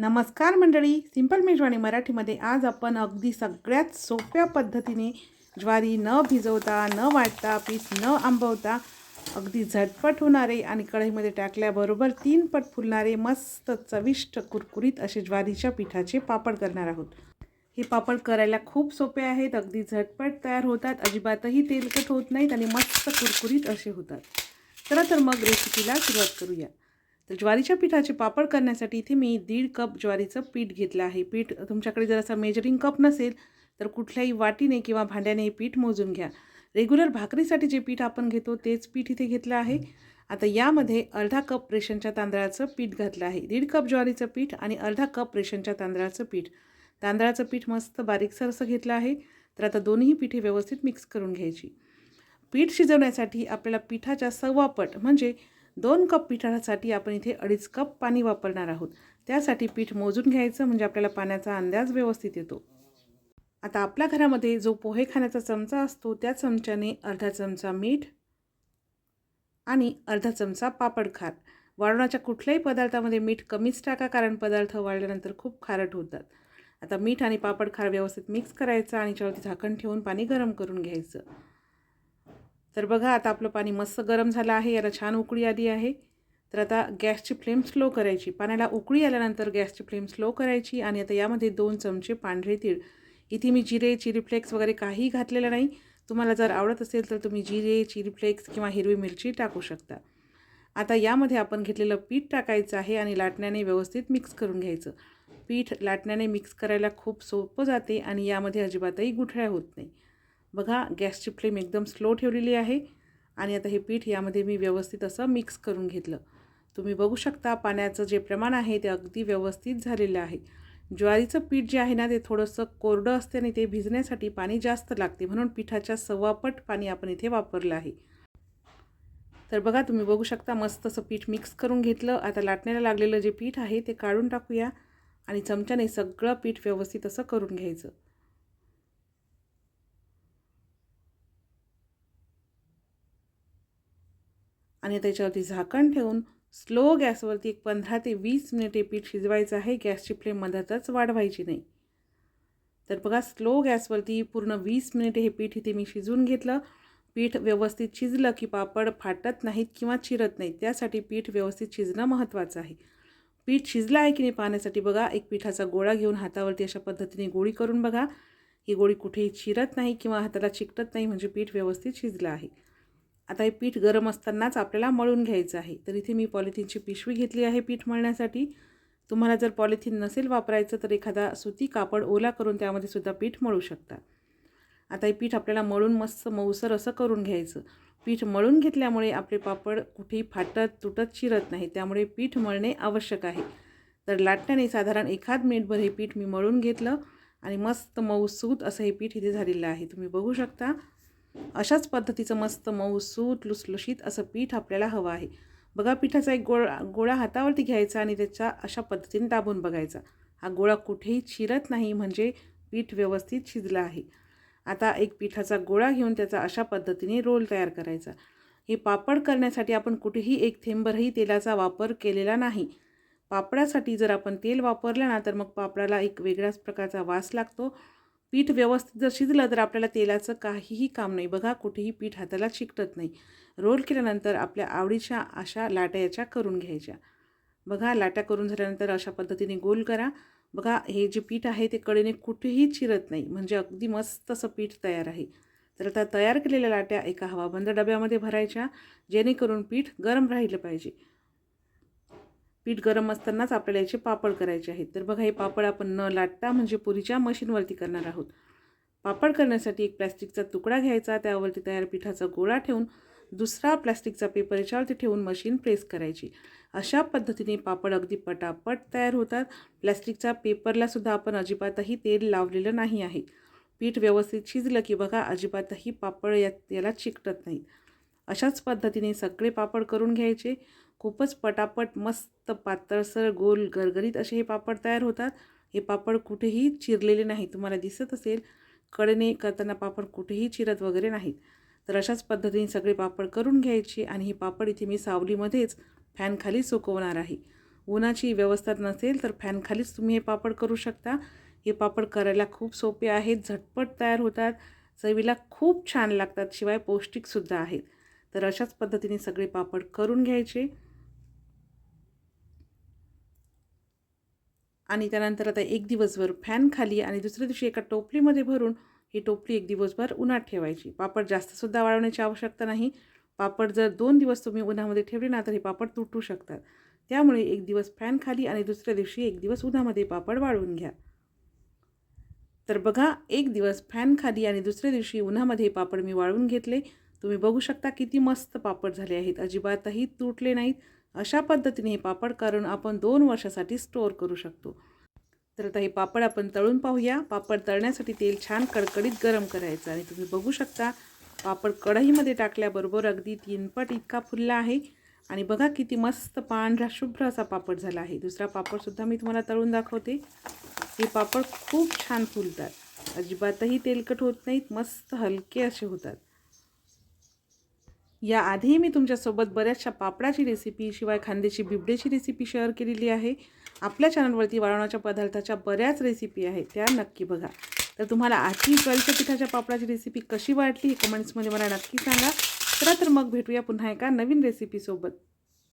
नमस्कार मंडळी सिंपल मेजवानी मराठीमध्ये आज आपण अगदी सगळ्यात सोप्या पद्धतीने ज्वारी न भिजवता न वाटता पीठ न आंबवता अगदी झटपट होणारे आणि कढईमध्ये टाकल्याबरोबर तीन पट फुलणारे मस्त चविष्ट कुरकुरीत असे ज्वारीच्या पिठाचे पापड करणार आहोत. हे पापड करायला खूप सोपे आहेत अगदी झटपट तयार होतात अजिबातही तेलकट होत नाहीत आणि मस्त कुरकुरीत असे होतात. चला तर मग रेसिपीला सुरुवात करूया. तर ज्वारीच्या पिठाचे पापड करण्यासाठी इथे मी दीड कप ज्वारीचं पीठ घेतलं आहे. पीठ तुमच्याकडे जर असा मेजरिंग कप नसेल तर कुठल्याही वाटीने किंवा भांड्याने हे पीठ मोजून घ्या. रेग्युलर भाकरीसाठी जे पीठ आपण घेतो तेच पीठ इथे घेतलं आहे. आता यामध्ये अर्धा कप रेशनच्या तांदळाचं पीठ घातलं आहे. दीड कप ज्वारीचं पीठ आणि अर्धा कप रेशनच्या तांदळाचं पीठ. तांदळाचं पीठ मस्त बारीकसर असं घेतलं आहे. तर आता दोन्ही पिठे व्यवस्थित मिक्स करून घ्यायची. पीठ शिजवण्यासाठी आपल्याला पिठाच्या सव्वापट म्हणजे दोन कप पिठासाठी आपण इथे अडीच कप पाणी वापरणार आहोत. त्यासाठी पीठ मोजून घ्यायचं म्हणजे आपल्याला पाण्याचा अंदाज व्यवस्थित येतो. आता आपल्या घरामध्ये जो पोहे खाण्याचा चमचा असतो त्या चमच्याने अर्धा चमचा मीठ आणि अर्धा चमचा पापड खार वाळवण्याच्या कुठल्याही पदार्थामध्ये मीठ कमीच टाका कारण पदार्थ वाळल्यानंतर खूप खारट होतात. आता मीठ आणि पापड खार व्यवस्थित मिक्स करायचं आणि त्यावरती झाकण ठेवून पाणी गरम करून घ्यायचं. तर बघा आता आपलं पाणी मस्त गरम झालं आहे याला छान उकळी आली आहे. तर आता गॅसची फ्लेम स्लो करायची. पाण्याला उकळी आल्यानंतर गॅसची फ्लेम स्लो करायची आणि आता यामध्ये दोन चमचे पांढरे तीळ. इथे मी जिरे चिली फ्लेक्स वगैरे काहीही घातलेलं नाही. तुम्हाला जर आवडत असेल तर तुम्ही जिरे चिली फ्लेक्स किंवा हिरवी मिरची टाकू शकता. आता यामध्ये आपण घेतलेलं पीठ टाकायचं आहे आणि लाटण्याने व्यवस्थित मिक्स करून घ्यायचं. पीठ लाटण्याने मिक्स करायला खूप सोपं जाते आणि यामध्ये अजिबातही गुठळ्या होत नाही. बघा गॅसची फ्लेम एकदम स्लो ठेवलेली आहे आणि आता हे पीठ यामध्ये मी व्यवस्थित असं मिक्स करून घेतलं. तुम्ही बघू शकता पाण्याचं जे प्रमाण आहे ते अगदी व्यवस्थित झालेलं आहे. ज्वारीचं पीठ जे आहे ना ते थोडंसं कोरडं असते आणि ते भिजण्यासाठी पाणी जास्त लागते म्हणून पिठाच्या सव्वापट पाणी आपण इथे वापरलं आहे. तर बघा तुम्ही बघू शकता मस्त असं पीठ मिक्स करून घेतलं. आता लाटण्याला लागलेलं जे पीठ आहे ते काढून टाकूया आणि चमच्याने सगळं पीठ व्यवस्थित असं करून घ्यायचं. आणि त्याच्यावरती झाकण ठेवून स्लो गॅसवरती एक पंधरा ते वीस मिनिटे पीठ शिजवायचं आहे. गॅसची फ्लेम मधातच वाढवायची नाही. तर बघा स्लो गॅसवरती पूर्ण वीस मिनिटे हे पीठ इथे मी शिजवून घेतलं. पीठ व्यवस्थित शिजलं की पापड फाटत नाहीत किंवा चिरत नाहीत. त्यासाठी पीठ व्यवस्थित शिजणं महत्त्वाचं आहे. पीठ शिजलं आहे की नाही पाहण्यासाठी बघा एक पिठाचा गोळा घेऊन हातावरती अशा पद्धतीने गोळी करून बघा. ही गोळी कुठेही चिरत नाही किंवा हाताला चिकटत नाही म्हणजे पीठ व्यवस्थित शिजलं आहे. आता हे पीठ गरम असतानाच आपल्याला मळून घ्यायचं आहे. तर इथे मी पॉलिथिनची पिशवी घेतली आहे पीठ मळण्यासाठी. तुम्हाला जर पॉलिथिन नसेल वापरायचं तर एखादा सुती कापड ओला करून त्यामध्ये सुद्धा पीठ मळू शकता. आता हे पीठ आपल्याला मळून मस्त मऊसर असं करून घ्यायचं. पीठ मळून घेतल्यामुळे आपले पापड कुठेही फाटत तुटत चिरत नाही. त्यामुळे पीठ मळणे आवश्यक आहे. तर लाटण्याने साधारण एखाद मिनिटभर हे पीठ मी मळून घेतलं आणि मस्त मऊसूत असं हे पीठ इथे झालेलं आहे. तुम्ही बघू शकता. अशाच पद्धतीचं मस्त मऊसूत लुसलुशीत असं पीठ आपल्याला हवं आहे. बघा पिठाचा एक गोळा गोळा हातावरती घ्यायचा आणि त्याच्या अशा पद्धतीने दाबून बघायचा. हा गोळा कुठेही शिरत नाही म्हणजे पीठ व्यवस्थित शिजलं आहे. आता एक पिठाचा गोळा घेऊन त्याचा अशा पद्धतीने रोल तयार करायचा. हे पापड करण्यासाठी आपण कुठेही एक थेंबरही तेलाचा वापर केलेला नाही. पापडासाठी जर आपण तेल वापरलं ना तर मग पापडाला एक वेगळ्याच प्रकारचा वास लागतो. पीठ व्यवस्थित जर शिजलं तर आपल्याला तेलाचं काहीही काम नाही. बघा कुठेही पीठ हाताला चिकटत नाही. रोल केल्यानंतर आपल्या आवडीच्या अशा लाट्या याच्या करून घ्यायच्या. बघा लाट्या करून झाल्यानंतर अशा पद्धतीने गोल करा. बघा हे जे पीठ आहे ते कडेने कुठेही चिरत नाही. म्हणजे अगदी मस्त असं पीठ तयार आहे. तर आता तयार केलेल्या लाट्या एका हवाबंद डब्यामध्ये भरायच्या. जेणेकरून पीठ गरम राहिलं पाहिजे. पीठ गरम असतानाच आपल्याला याचे पापड करायचे आहेत. तर बघा हे पापड आपण न लाटता म्हणजे पुरीच्या मशीनवरती करणार आहोत. पापड करण्यासाठी एक प्लॅस्टिकचा तुकडा घ्यायचा त्यावरती तयार पिठाचा गोळा ठेवून दुसरा प्लॅस्टिकचा पेपर याच्यावरती ठेवून मशीन प्रेस करायची. अशा पद्धतीने पापड अगदी पटापट तयार होतात. प्लॅस्टिकच्या पेपरलासुद्धा आपण अजिबातही तेल लावलेलं नाही आहे. पीठ व्यवस्थित शिजलं की बघा अजिबातही पापड यात याला चिकटत नाहीत. अशाच पद्धतीने सगळे पापड करून घ्यायचे. खूपच पटापट मस्त पातळसर गोल गरगरीत असे हे पापड तयार होतात. हे पापड कुठेही चिरलेले नाही तुम्हाला दिसत असेल. कडेने करताना पापड कुठेही चिरत वगैरे नाहीत. तर अशाच पद्धतीने सगळे पापड करून घ्यायचे आणि हे पापड इथे मी सावलीमध्येच फॅनखाली सुकवणार आहे. उन्हाची व्यवस्था नसेल तर फॅनखालीच तुम्ही हे पापड करू शकता. हे पापड करायला खूप सोपे आहेत झटपट तयार होतात. चवीला खूप छान लागतात शिवाय पौष्टिकसुद्धा आहेत. तर अशाच पद्धतीने सगळे पापड करून घ्यायचे. आणि त्यानंतर आता एक दिवसभर फॅन खाली आणि दुसऱ्या दिवशी एका टोपलीमध्ये भरून ही टोपली एक दिवसभर उन्हात ठेवायची. पापड जास्तसुद्धा वाळवण्याची आवश्यकता नाही. पापड जर दोन दिवस तुम्ही उन्हामध्ये ठेवले ना तर हे पापड तुटू शकतात. त्यामुळे एक दिवस फॅन खाली आणि दुसऱ्या दिवशी एक दिवस उन्हामध्ये पापड वाळवून घ्या. तर बघा एक दिवस फॅन खाली आणि दुसऱ्या दिवशी उन्हामध्ये पापड मी वाळवून घेतले. तुम्ही बघू शकता किती मस्त पापड झाले आहेत. अजिबातही तुटले नाहीत. अशा पद्धतीने हे पापड करून आपण दोन वर्षासाठी स्टोअर करू शकतो. तर आता हे पापड आपण तळून पाहूया. पापड तळण्यासाठी तेल छान कडकडीत गरम करायचं आणि तुम्ही बघू शकता पापड कढईमध्ये टाकल्याबरोबर अगदी तीनपट इतका फुलला आहे. आणि बघा किती मस्त पांढरा शुभ्र असा पापड झाला आहे. दुसरा पापडसुद्धा मी तुम्हाला तळून दाखवते. हे पापड खूप छान फुलतात. अजिबातही तेलकट होत नाहीत मस्त हलके असे होतात. याआधी मी तुमच्यासोबत बऱ्याचशा पापडाची रेसिपी शिवाय खांद्याची बिबडेची रेसिपी शेअर केलेली आहे. आपल्या चॅनलवरती वाळवण्याच्या पदार्थाच्या बऱ्याच रेसिपी आहेत त्या नक्की बघा. तर तुम्हाला आजची ज्वारीच्या पिठाच्या पापडाची रेसिपी कशी वाटली हे कमेंट्समध्ये मला नक्की सांगा. चला तर मग भेटूया पुन्हा एका नवीन रेसिपीसोबत